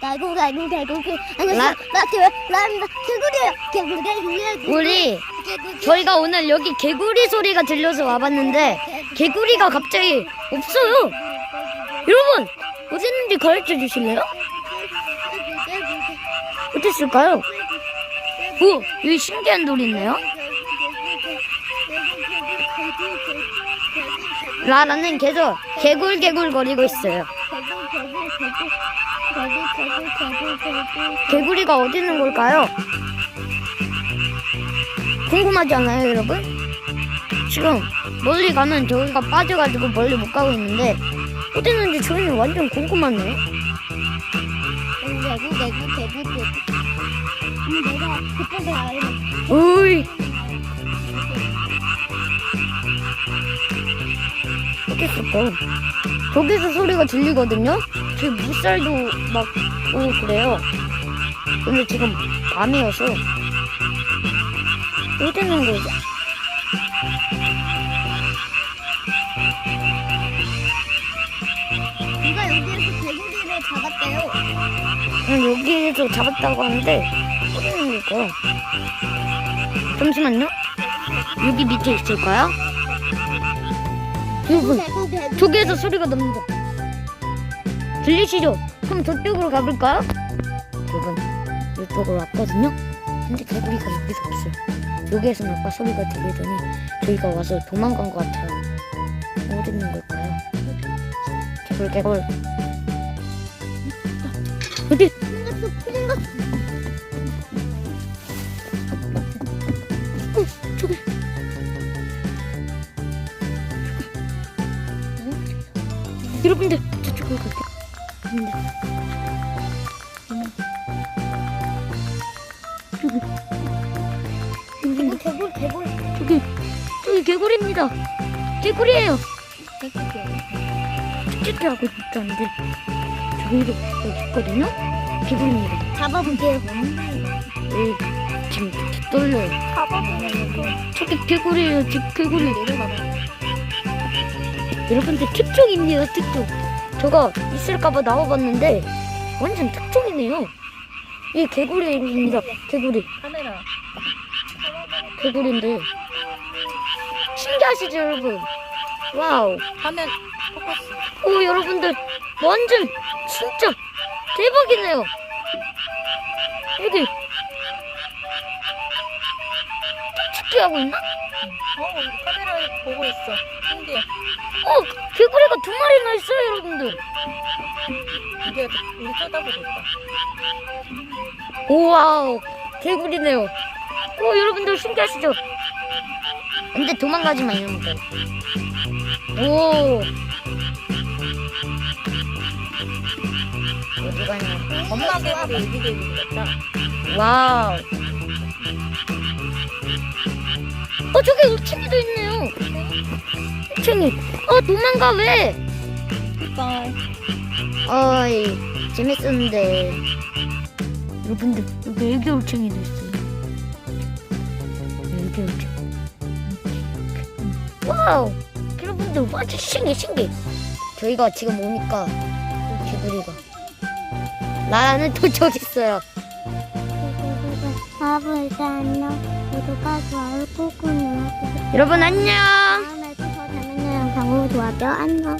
개구 개구 개구 개 안녕하세요 라- 나 개, 라입니다 개구리예요 개구 개구 개구 우리 개구 저희가 오늘 여기 개구리 소리가 들려서 와봤는데 개구리가 갑자기 없어요. 여러분 어디 있는지 가르쳐 주실래요? 어디 있을까요? 오 여기 신기한 돌이 있네요. 라라는 계속 개굴개굴 거리고 있어요. 개구리가 어디 있는 걸까요? 궁금하지 않아요, 여러분? 지금 멀리 가면 저기가 빠져가지고 멀리 못 가고 있는데 어디 있는지 저희는 완전 궁금하네요. 개구 개구 개구 개구 음, 내가 그쪽에 알려 으이. 있을까? 저기서 소리가 들리거든요? 제 물살도 막 오고 그래요. 근데 지금 밤이어서 있는 거죠? 누가 여기에서 개구리를 잡았대요 응, 여기에서 잡았다고 하는데 어디 있는 걸까요? 잠시만요. 여기 밑에 있을까요? 저기에서 소리가 납니다. 들리시죠? 그럼 저쪽으로 가볼까요? 여러분, 이쪽으로 왔거든요? 근데 개구리가 여기서 없어요. 여기에서 아까 소리가 들리더니 저희가 와서 도망간 것 같아요. 어디 있는 걸까요? 개굴, 개굴. 어디? 생겼어 생겼어 여러분들, 저쪽으로 갈게요. 여러분들, 개구 개구 저기, 저기 개구리입니다. 개구리예요. 찝찝해 하고 저기도 여기 있거든요. 개구리입니다. 잡아볼게요 예, 지금 떨려요. 잡아볼게요 저기 개구리예요. 저 개구리. 내려가봐 여러분들 특종입니다. 특종. 저가 있을까봐 나와봤는데 완전 특종이네요. 이 개구리입니다. 개구리. 카메라 개구리인데 신기하시죠, 여러분? 와우. 화면 포커스 오 여러분들 완전 진짜 대박이네요. 여기 특히 하고 있나? 어, 카메라 보고 있어. 신기해. 어 개구리가 두 마리나 있어요, 여러분들. 이게 우리 쳐다보고 있다. 오와우 개구리네요. 오 여러분들 신기하시죠? 근데 도망가지 마 이러니까. 오. 어디 가냐? 엄마 개구리 애기 개구리 같다. 와우. 어 저기 우챙이도 있네요. 우챙이. 어 도망가 왜? 굿바이. 어이 재밌었는데. 여러분들 여기 애기 울챙이도 있어요. 애기 울챙이. 와우. 여러분들 완전 신기해 신기해. 저희가 지금 오니까 개구리가 나라는 또 저기 있어요. 아버지 안녕 구독과 좋아요. 꾹꾹 눌러주세요. 여러분 안녕. 다음에 또더 재밌는 영상으로 도와줘 안녕